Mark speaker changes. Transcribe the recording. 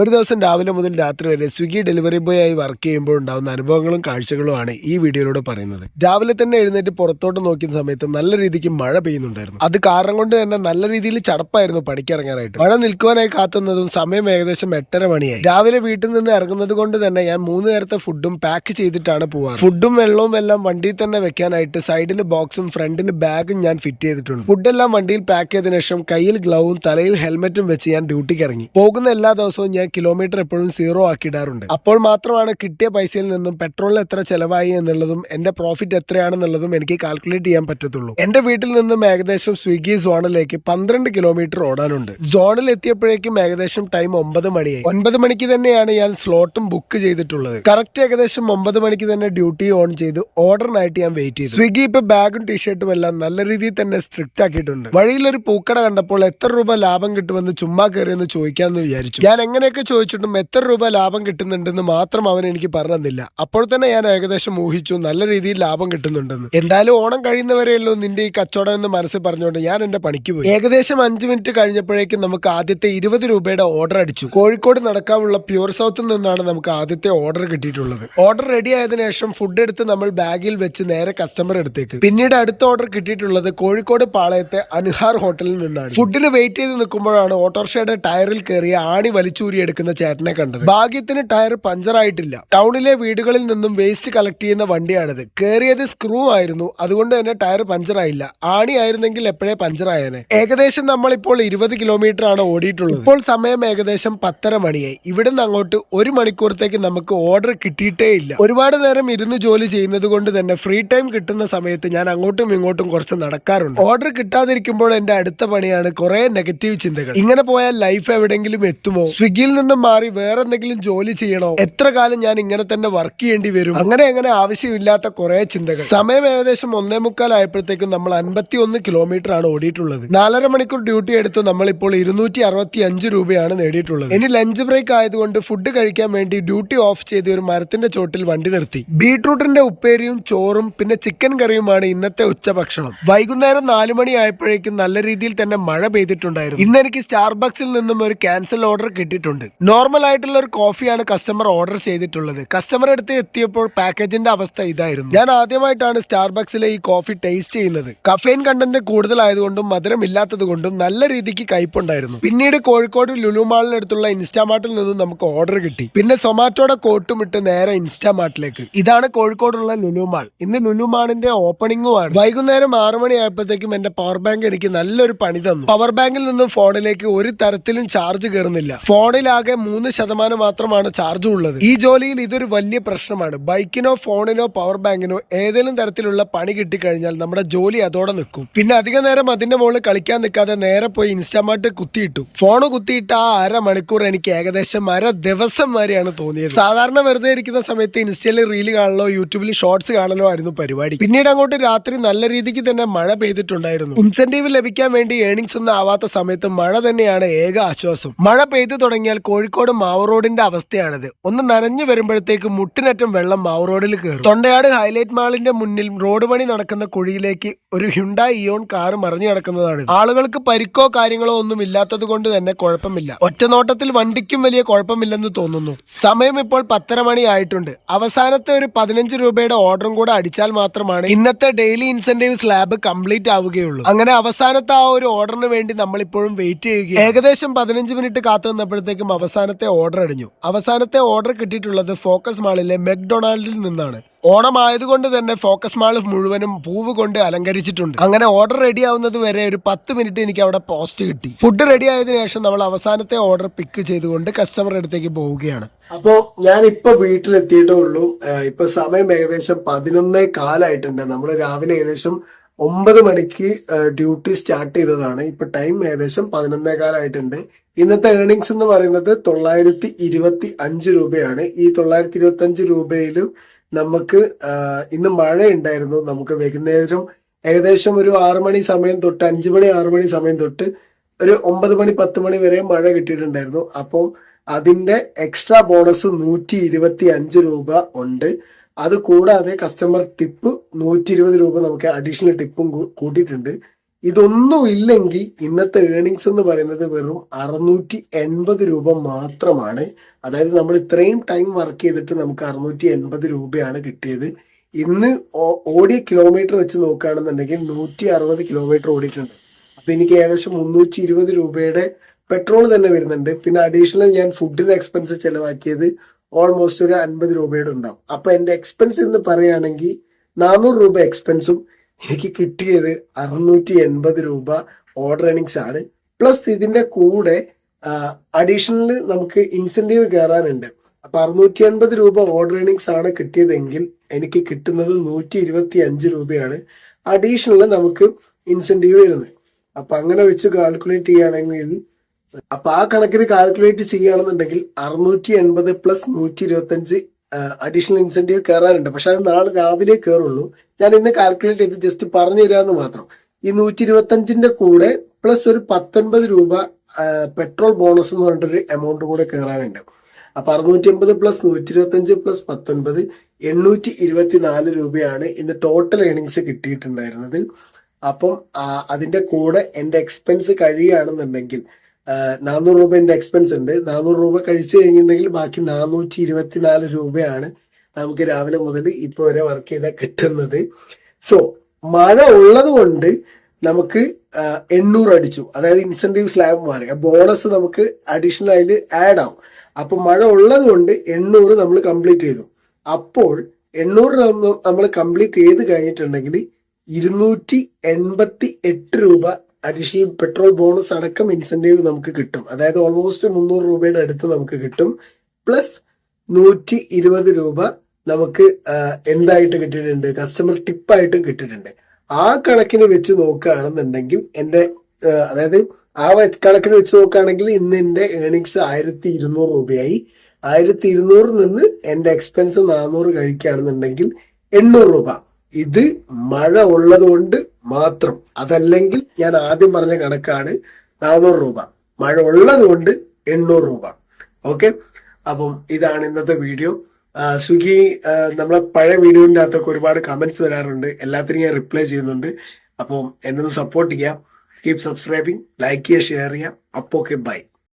Speaker 1: ഒരു ദിവസം രാവിലെ മുതൽ രാത്രി വരെ സ്വിഗ്ഗി ഡെലിവറി ബോയ് ആയി വർക്ക് ചെയ്യുമ്പോൾ ഉണ്ടാകുന്ന അനുഭവങ്ങളും കാഴ്ചകളുമാണ് ഈ വീഡിയോയിലൂടെ പറയുന്നത്. രാവിലെ തന്നെ എഴുന്നേറ്റ് പുറത്തോട്ട് നോക്കുന്ന സമയത്ത് നല്ല രീതിക്ക് മഴ പെയ്യുന്നുണ്ടായിരുന്നു. അത് കാരണം കൊണ്ട് തന്നെ നല്ല രീതിയിൽ ചടപ്പായിരുന്നു പഠിക്കിറങ്ങാനായിട്ട് മഴ നിൽക്കുവാനായി കാത്തുന്നതും സമയം ഏകദേശം എട്ടര മണിയായി. രാവിലെ വീട്ടിൽ നിന്ന് ഇറങ്ങുന്നത് കൊണ്ട് തന്നെ ഞാൻ മൂന്ന് നേരത്തെ ഫുഡും പാക്ക് ചെയ്തിട്ടാണ് പോവാറ്. ഫുഡും വെള്ളവും എല്ലാം വണ്ടിയിൽ തന്നെ വെക്കാനായിട്ട് സൈഡിന് ബോക്സും ഫ്രണ്ടിന് ബാഗും ഞാൻ ഫിറ്റ് ചെയ്തിട്ടുണ്ട്. ഫുഡെല്ലാം വണ്ടിയിൽ പാക്ക് ചെയ്തതിനു ശേഷം കയ്യിൽ ഗ്ലൗവും തലയിൽ ഹെൽമെറ്റും വെച്ച് ഞാൻ ഡ്യൂട്ടിക്ക് ഇറങ്ങി. പോകുന്ന എല്ലാ ദിവസവും ഞാൻ കിലോമീറ്റർ എപ്പോഴും സീറോ ആക്കിയിടാറുണ്ട്. അപ്പോൾ മാത്രമാണ് കിട്ടിയ പൈസയിൽ നിന്നും പെട്രോളിന് എത്ര ചെലവായി എന്നുള്ളതും എന്റെ പ്രോഫിറ്റ് എത്രയാണെന്നുള്ളതും എനിക്ക് കാൽക്കുലേറ്റ് ചെയ്യാൻ പറ്റത്തുള്ളൂ. എന്റെ വീട്ടിൽ നിന്നും ഏകദേശം സ്വിഗ്ഗി സോണിലേക്ക് പന്ത്രണ്ട് കിലോമീറ്റർ ഓടാനുണ്ട്. സോണിൽ എത്തിയപ്പോഴേക്കും ഏകദേശം ടൈം ഒമ്പത് മണിയായി. ഒൻപത് മണിക്ക് തന്നെയാണ് ഞാൻ സ്ലോട്ടും ബുക്ക് ചെയ്തിട്ടുള്ളത്. കറക്റ്റ് ഏകദേശം ഒമ്പത് മണിക്ക് തന്നെ ഡ്യൂട്ടി ഓൺ ചെയ്ത് ഓർഡറിനായിട്ട് ഞാൻ വെയിറ്റ് ചെയ്തു. സ്വിഗ്ഗി ഇപ്പൊ ബാഗും ടീഷർട്ടും എല്ലാം നല്ല രീതിയിൽ തന്നെ സ്ട്രിക്റ്റ് ആക്കിയിട്ടുണ്ട്. വഴിയിലൊരു പൂക്കട കണ്ടപ്പോൾ എത്ര രൂപ ലാഭം കിട്ടുമെന്ന് ചുമ്മാ കയറിയെന്ന് ചോദിക്കാമെന്ന് വിചാരിച്ചു. ഞാൻ എങ്ങനെയൊക്കെ ചോദിച്ചിട്ടും എത്ര രൂപ ലാഭം കിട്ടുന്നുണ്ടെന്ന് മാത്രം അവൻ എനിക്ക് പറഞ്ഞു തന്നില്ല അപ്പോൾ തന്നെ ഞാൻ ഏകദേശം ഊഹിച്ചു നല്ല രീതിയിൽ ലാഭം കിട്ടുന്നുണ്ടെന്ന്. എന്തായാലും ഓണം കഴിയുന്നവരെയല്ലോ നിന്റെ ഈ കച്ചവടം എന്ന് മനസ്സിൽ പറഞ്ഞുകൊണ്ട് ഞാൻ എന്റെ പണിക്ക് പോയി. ഏകദേശം അഞ്ചു മിനിറ്റ് കഴിഞ്ഞപ്പോഴേക്കും നമുക്ക് ആദ്യത്തെ ഇരുപത് രൂപയുടെ ഓർഡർ അടിച്ചു. കോഴിക്കോട് നടക്കാനുള്ള പ്യൂർ സൗത്തിൽ നിന്നാണ് നമുക്ക് ആദ്യത്തെ ഓർഡർ കിട്ടിയിട്ടുള്ളത്. ഓർഡർ റെഡി ആയതിനു ശേഷം ഫുഡ് എടുത്ത് നമ്മൾ ബാഗിൽ വെച്ച് നേരെ കസ്റ്റമർ അടുത്തേക്ക്. പിന്നീട് അടുത്ത ഓർഡർ കിട്ടിയിട്ടുള്ളത് കോഴിക്കോട് പാളയത്തെ അനുഹാർ ഹോട്ടലിൽ നിന്നാണ്. ഫുഡിന് വെയിറ്റ് ചെയ്ത് നിൽക്കുമ്പോഴാണ് ഓട്ടോറിക്ഷയുടെ ടയറിൽ കയറിയ ആണി വലിച്ചൂരി എടുക്കുന്ന ചേട്ടനെ കണ്ടത്. ഭാഗ്യത്തിന് ടയർ പഞ്ചറായിട്ടില്ല. ടൗണിലെ വീടുകളിൽ നിന്നും വേസ്റ്റ് കളക്ട് ചെയ്യുന്ന വണ്ടിയാണിത്. കയറിയത് സ്ക്രൂ ആയിരുന്നു. അതുകൊണ്ട് തന്നെ ടയർ പഞ്ചറായില്ല. ആണി ആയിരുന്നെങ്കിൽ എപ്പോഴേ പഞ്ചറായേനെ. ഏകദേശം നമ്മൾ ഇപ്പോൾ ഇരുപത് കിലോമീറ്റർ ആണ് ഓടിയിട്ടുള്ളത്. ഇപ്പോൾ സമയം ഏകദേശം പത്തര മണിയായി. ഇവിടുന്ന് അങ്ങോട്ട് ഒരു മണിക്കൂറത്തേക്ക് നമുക്ക് ഓർഡർ കിട്ടിയിട്ടേ ഇല്ല. ഒരുപാട് നേരം ഇരുന്ന് ജോലി ചെയ്യുന്നത് കൊണ്ട് തന്നെ ഫ്രീ ടൈം കിട്ടുന്ന സമയത്ത് ഞാൻ അങ്ങോട്ടും ഇങ്ങോട്ടും കുറച്ച് നടക്കാറുണ്ട്. ഓർഡർ കിട്ടാതിരിക്കുമ്പോൾ എന്റെ അടുത്ത പണിയാണ് കുറെ നെഗറ്റീവ് ചിന്തകൾ. ഇങ്ങനെ പോയാൽ ലൈഫ് എവിടെങ്കിലും എത്തുമോ? സ്വിഗ്ഗിയിൽ നിന്നും മാറി വേറെ എന്തെങ്കിലും ജോലി ചെയ്യണോ? എത്ര കാലം ഞാൻ ഇങ്ങനെ തന്നെ വർക്ക് ചെയ്യേണ്ടി വരും? അങ്ങനെ അങ്ങനെ ആവശ്യമില്ലാത്ത കുറെ ചിന്തകൾ. സമയം ഏകദേശം ഒന്നേ മുക്കാൽ ആയപ്പോഴത്തേക്കും നമ്മൾ അൻപത്തി ഒന്ന് കിലോമീറ്റർ ആണ് ഓടിയിട്ടുള്ളത്. നാലര മണിക്കൂർ ഡ്യൂട്ടി എടുത്ത് നമ്മൾ ഇപ്പോൾ ഇരുന്നൂറ്റി അറുപത്തി അഞ്ച് രൂപയാണ് നേടിയിട്ടുള്ളത്. ഇനി ലഞ്ച് ബ്രേക്ക് ആയതുകൊണ്ട് ഫുഡ് കഴിക്കാൻ വേണ്ടി ഡ്യൂട്ടി ഓഫ് ചെയ്ത് ഒരു മരത്തിന്റെ ചോട്ടിൽ വണ്ടി നിർത്തി. ബീട്രൂട്ടിന്റെ ഉപ്പേരിയും ചോറും പിന്നെ ചിക്കൻ കറിയുമാണ് ഇന്നത്തെ ഉച്ചഭക്ഷണം. വൈകുന്നേരം നാലു മണി ആയപ്പോഴേക്കും നല്ല രീതിയിൽ തന്നെ മഴ പെയ്തിട്ടുണ്ടായിരുന്നു. ഇന്ന് എനിക്ക് സ്റ്റാർബക്സിൽ നിന്നും ഒരു ക്യാൻസൽ ഓർഡർ കിട്ടിയിട്ടുണ്ട്. നോർമൽ ആയിട്ടുള്ള ഒരു കോഫിയാണ് കസ്റ്റമർ ഓർഡർ ചെയ്തിട്ടുള്ളത്. കസ്റ്റമർ അടുത്ത് എത്തിയപ്പോൾ പാക്കേജിന്റെ അവസ്ഥ ഇതായിരുന്നു. ഞാൻ ആദ്യമായിട്ടാണ് സ്റ്റാർബക്സിലെ ഈ കോഫി ടേസ്റ്റ് ചെയ്യുന്നത്. കഫൈൻ കണ്ടന്റ് കൂടുതലായതുകൊണ്ടും മധുരം ഇല്ലാത്തതുകൊണ്ടും നല്ല രീതിക്ക് കയ്പുണ്ടായിരുന്നു. പിന്നീട് കോഴിക്കോട് ലുലുമാളിനടുത്തുള്ള ഇൻസ്റ്റാമാർട്ടിൽ നിന്നും നമുക്ക് ഓർഡർ കിട്ടി. പിന്നെ സൊമാറ്റോയുടെ കോട്ടും ഇട്ട് നേരെ ഇൻസ്റ്റാമാർട്ടിലേക്ക്. ഇതാണ് കോഴിക്കോടുള്ള ലുലുമാൾ. ഇന്ന് ലുലുമാളിന്റെ ഓപ്പണിംഗും ആണ് വൈകുന്നേരം ആറു മണിയായപ്പോഴത്തേക്കും എന്റെ പവർ ബാങ്ക് എനിക്ക് നല്ലൊരു പണി തന്നു. പവർ ബാങ്കിൽ നിന്നും ഫോണിലേക്ക് ഒരു തരത്തിലും ചാർജ് കയറുന്നില്ല ഫോണിലാകെ മൂന്ന് ശതമാനം മാത്രമാണ് ചാർജ് ഉള്ളത്. ഈ ജോലിയിൽ ഇതൊരു വലിയ പ്രശ്നമാണ്. ബൈക്കിനോ ഫോണിനോ പവർ ബാങ്കിനോ ഏതെങ്കിലും തരത്തിലുള്ള പണി കിട്ടിക്കഴിഞ്ഞാൽ നമ്മുടെ ജോലി അതോടെ നിൽക്കും. പിന്നെ അധിക നേരം അതിന്റെ മുകളിൽ കളിക്കാൻ നിൽക്കാതെ നേരെ പോയി ഇൻസ്റ്റാമാർട്ട് കുത്തിയിട്ടു. ഫോൺ കുത്തിയിട്ട് ആ അര മണിക്കൂർ എനിക്ക് ഏകദേശം അര ദിവസം വരെയാണ് തോന്നിയത്. സാധാരണ വെറുതെ ഇരിക്കുന്ന സമയത്ത് ഇൻസ്റ്റയിൽ റീൽ കാണലോ യൂട്യൂബിൽ ഷോർട്സ് കാണലോ ആയിരുന്നു പരിപാടി. പിന്നീട് അങ്ങോട്ട് രാത്രി നല്ല രീതിക്ക് തന്നെ മഴ പെയ്തിട്ടുണ്ടായിരുന്നു. ഇൻസെന്റീവ് ലഭിക്കാൻ വേണ്ടി ഏണിങ്സ് ഒന്നും ആവാത്ത സമയത്ത് മഴ തന്നെയാണ് ഏക ആശ്വാസം. മഴ പെയ്തു തുടങ്ങിയാൽ കോഴിക്കോട് മാവ് റോഡിന്റെ അവസ്ഥയാണിത്. ഒന്ന് നനഞ്ഞു വരുമ്പോഴത്തേക്ക് മുട്ടിനറ്റം വെള്ളം മാവ് റോഡിൽ കയറും. തൊണ്ടയാട് ഹൈലൈറ്റ് മാളിന്റെ മുന്നിൽ റോഡ് പണി നടക്കുന്ന കുഴിയിലേക്ക് ഒരു ഹ്യുണ്ടായി ഇയോൺ കാർ മറിഞ്ഞു കിടക്കുന്നതാണ്. ആളുകൾക്ക് പരിക്കോ കാര്യങ്ങളോ ഒന്നും ഇല്ലാത്തത് കൊണ്ട് തന്നെ കുഴപ്പമില്ല. ഒറ്റനോട്ടത്തിൽ വണ്ടിക്കും വലിയ കുഴപ്പമില്ലെന്ന് തോന്നുന്നു. സമയം ഇപ്പോൾ പത്തര മണി ആയിട്ടുണ്ട്. അവസാനത്തെ ഒരു പതിനഞ്ച് രൂപയുടെ ഓർഡറും കൂടെ അടിച്ചാൽ മാത്രമാണ് ഇന്നത്തെ ഡെയിലി ഇൻസെന്റീവ് സ്ലാബ് കംപ്ലീറ്റ് ആവുകയുള്ളൂ. അങ്ങനെ അവസാനത്തെ ആ ഒരു ഓർഡറിന് വേണ്ടി നമ്മൾ ഇപ്പോഴും വെയിറ്റ് ചെയ്യുകയും ഏകദേശം പതിനഞ്ച് മിനിറ്റ് കാത്തു നിന്നപ്പോഴത്തേക്കും അവസാനത്തെ ഓർഡർ അടിഞ്ഞു. അവസാനത്തെ ഓർഡർ കിട്ടിയിട്ടുള്ളത് ഫോക്കസ് മാളിലെ മെക്ഡൊണാൾഡിൽ നിന്നാണ്. ഓണം ആയതുകൊണ്ട് തന്നെ ഫോക്കസ് മാൾ മുഴുവനും പൂവ് കൊണ്ട് അലങ്കരിച്ചിട്ടുണ്ട്. അങ്ങനെ ഓർഡർ റെഡി ആവുന്നത് വരെ ഒരു പത്ത് മിനിറ്റ് എനിക്ക് അവിടെ പോസ്റ്റ് കിട്ടി. ഫുഡ് റെഡി ആയതിനു ശേഷം നമ്മൾ അവസാനത്തെ ഓർഡർ പിക്ക് ചെയ്തുകൊണ്ട് കസ്റ്റമറുടെ അടുത്തേക്ക് പോവുകയാണ്. അപ്പോ ഞാൻ ഇപ്പൊ വീട്ടിലെത്തിയിട്ടേ ഉള്ളൂ ഇപ്പൊ സമയം ഏകദേശം പതിനൊന്നേ കാലായിട്ടുണ്ട്. നമ്മൾ രാവിലെ ഏകദേശം ഒമ്പത് മണിക്ക് ഡ്യൂട്ടി സ്റ്റാർട്ട് ചെയ്തതാണ്. ഇപ്പൊ ടൈം ഏകദേശം പതിനൊന്നേ കാലായിട്ടുണ്ട് ഇന്നത്തെ ഏർണിങ്സ് എന്ന് പറയുന്നത് തൊള്ളായിരത്തി ഇരുപത്തി അഞ്ച് രൂപയാണ്. ഈ തൊള്ളായിരത്തി ഇരുപത്തി അഞ്ച് രൂപയിലും നമുക്ക് ഇന്ന് മഴ ഉണ്ടായിരുന്നു നമുക്ക് വൈകുന്നേരം ഏകദേശം ഒരു ആറ് മണി സമയം തൊട്ട് അഞ്ചു മണി ആറ് മണി സമയം തൊട്ട് ഒരു ഒമ്പത് മണി പത്ത് മണി വരെ മഴ കിട്ടിയിട്ടുണ്ടായിരുന്നു. അപ്പം അതിന്റെ എക്സ്ട്രാ ബോണസ് നൂറ്റി ഇരുപത്തി അഞ്ച് രൂപ ഉണ്ട്. അത് കൂടാതെ കസ്റ്റമർ ടിപ്പ് നൂറ്റി ഇരുപത് രൂപ നമുക്ക് അഡീഷണൽ ടിപ്പും കൂട്ടിയിട്ടുണ്ട്. ഇതൊന്നും ഇല്ലെങ്കിൽ ഇന്നത്തെ ഏണിങ്സ് എന്ന് പറയുന്നത് വെറും അറുന്നൂറ്റി എൺപത് രൂപ മാത്രമാണ്. അതായത് നമ്മൾ ഇത്രയും ടൈം വർക്ക് ചെയ്തിട്ട് നമുക്ക് അറുന്നൂറ്റി എൺപത് രൂപയാണ് കിട്ടിയത്. ഇന്ന് ഓടിയ കിലോമീറ്റർ വെച്ച് നോക്കുകയാണെന്നുണ്ടെങ്കിൽ നൂറ്റി അറുപത് കിലോമീറ്റർ ഓടിയിട്ടുണ്ട്. അപ്പൊ എനിക്ക് ഏകദേശം മുന്നൂറ്റി ഇരുപത് രൂപയുടെ പെട്രോൾ തന്നെ വരുന്നുണ്ട്. പിന്നെ അഡീഷണൽ ഞാൻ ഫുഡിന് എക്സ്പെൻസ് ചെലവാക്കിയത് ഓൾമോസ്റ്റ് ഒരു അൻപത് രൂപയുടെ ഉണ്ടാവും. അപ്പൊ എന്റെ എക്സ്പെൻസ് എന്ന് പറയുകയാണെങ്കിൽ നാനൂറ് രൂപ എക്സ്പെൻസും എനിക്ക് കിട്ടിയത് അറുന്നൂറ്റി എൺപത് രൂപ ഓർഡർ ഏണിങ്സ് ആണ്. പ്ലസ് ഇതിന്റെ കൂടെ അഡീഷണൽ നമുക്ക് ഇൻസെന്റീവ് കയറാനുണ്ട്. അപ്പൊ അറുന്നൂറ്റി അൻപത് രൂപ ഓർഡർ ഏണിങ്സ് ആണ് കിട്ടിയതെങ്കിൽ എനിക്ക് കിട്ടുന്നത് നൂറ്റി ഇരുപത്തി അഞ്ച് രൂപയാണ് അഡീഷണൽ നമുക്ക് ഇൻസെന്റീവ് വരുന്നത്. അപ്പൊ അങ്ങനെ വെച്ച് കാൽക്കുലേറ്റ് ചെയ്യുകയാണെങ്കിൽ അപ്പൊ ആ കണക്കിന് കാൽക്കുലേറ്റ് ചെയ്യുകയാണെന്നുണ്ടെങ്കിൽ അറുന്നൂറ്റി എൺപത് പ്ലസ് നൂറ്റി ഇരുപത്തി അഞ്ച് അഡീഷണൽ ഇൻസെന്റീവ് കയറാനുണ്ട്. പക്ഷെ അത് നാളെ രാവിലെ കയറുള്ളൂ. ഞാൻ ഇന്ന് കാൽക്കുലേറ്റ് ചെയ്ത് ജസ്റ്റ് പറഞ്ഞു തരാമെന്ന് മാത്രം. ഈ നൂറ്റി ഇരുപത്തി അഞ്ചിന്റെ കൂടെ പ്ലസ് ഒരു പത്തൊൻപത് രൂപ പെട്രോൾ ബോണസ് എന്ന് പറഞ്ഞിട്ടൊരു എമൗണ്ട് കൂടെ കയറാനുണ്ട്. അപ്പൊ അറുന്നൂറ്റി എൺപത് പ്ലസ് നൂറ്റി ഇരുപത്തി അഞ്ച് പ്ലസ് പത്തൊൻപത് എണ്ണൂറ്റി ഇരുപത്തിനാല് രൂപയാണ് ഇന്ന് ടോട്ടൽ ഏണിങ്സ് കിട്ടിയിട്ടുണ്ടായിരുന്നത്. അപ്പം അതിന്റെ കൂടെ എന്റെ എക്സ്പെൻസ് കഴിയുകയാണെന്നുണ്ടെങ്കിൽ നാനൂറ് രൂപ എന്റെ എക്സ്പെൻസ് ഉണ്ട്. നാനൂറ് രൂപ കഴിച്ചു കഴിഞ്ഞിട്ടുണ്ടെങ്കിൽ ബാക്കി നാനൂറ്റി ഇരുപത്തിനാല് രൂപയാണ് നമുക്ക് രാവിലെ മുതൽ ഇപ്പൊ വരെ വർക്ക് ചെയ്താൽ കിട്ടുന്നത്. സോ മഴ ഉള്ളത് കൊണ്ട് നമുക്ക് എണ്ണൂറ് അടിച്ചു. അതായത് ഇൻസെന്റീവ് സ്ലാബ് മാറി ബോണസ് നമുക്ക് അഡീഷണൽ അതിൽ ആഡ് ആവും. അപ്പൊ മഴ ഉള്ളത് കൊണ്ട് എണ്ണൂറ് നമ്മൾ കംപ്ലീറ്റ് ചെയ്തു. അപ്പോൾ എണ്ണൂറ് നമ്മൾ കംപ്ലീറ്റ് ചെയ്ത് കഴിഞ്ഞിട്ടുണ്ടെങ്കിൽ ഇരുന്നൂറ്റി എൺപത്തി എട്ട് രൂപ അഡീഷണൽ പെട്രോൾ ബോണസ് അടക്കം ഇൻസെന്റീവ് നമുക്ക് കിട്ടും. അതായത് ഓൾമോസ്റ്റ് മുന്നൂറ് രൂപയുടെ അടുത്ത് നമുക്ക് കിട്ടും. പ്ലസ് നൂറ്റി ഇരുപത് രൂപ നമുക്ക് എന്തായിട്ട് കിട്ടിയിട്ടുണ്ട്? കസ്റ്റമർ ടിപ്പായിട്ടും കിട്ടിയിട്ടുണ്ട്. ആ കണക്കിന് വെച്ച് നോക്കുകയാണെന്നുണ്ടെങ്കിൽ എന്റെ അതായത് ആ കണക്കിന് വെച്ച് നോക്കുകയാണെങ്കിൽ ഇന്ന് എന്റെ ഏണിങ്സ് ആയിരത്തി ഇരുന്നൂറ് രൂപയായി. ആയിരത്തി ഇരുന്നൂറിൽ നിന്ന് എന്റെ എക്സ്പെൻസ് നാനൂറ് കഴിക്കുകയാണെന്നുണ്ടെങ്കിൽ എണ്ണൂറ് രൂപ. ഇത് മഴ ഉള്ളത് കൊണ്ട് മാത്രം. അതല്ലെങ്കിൽ ഞാൻ ആദ്യം പറഞ്ഞ കണക്കാണ് നാനൂറ് രൂപ. മഴ ഉള്ളത് കൊണ്ട് എണ്ണൂറ് രൂപ. ഓക്കെ? അപ്പം ഇതാണ് ഇന്നത്തെ വീഡിയോ. സ്വിഗ്ഗി നമ്മളെ പഴയ വീഡിയോന്റെ അകത്തൊക്കെ ഒരുപാട് കമന്റ്സ് വരാറുണ്ട്. എല്ലാത്തിനും ഞാൻ റിപ്ലൈ ചെയ്യുന്നുണ്ട്. അപ്പം എന്നൊന്ന് സപ്പോർട്ട് ചെയ്യാം. കീപ് സബ്സ്ക്രൈബിങ് ലൈക്ക് ചെയ്യുക ഷെയർ ചെയ്യാം അപ്പോൾ ഓക്കെ ബൈ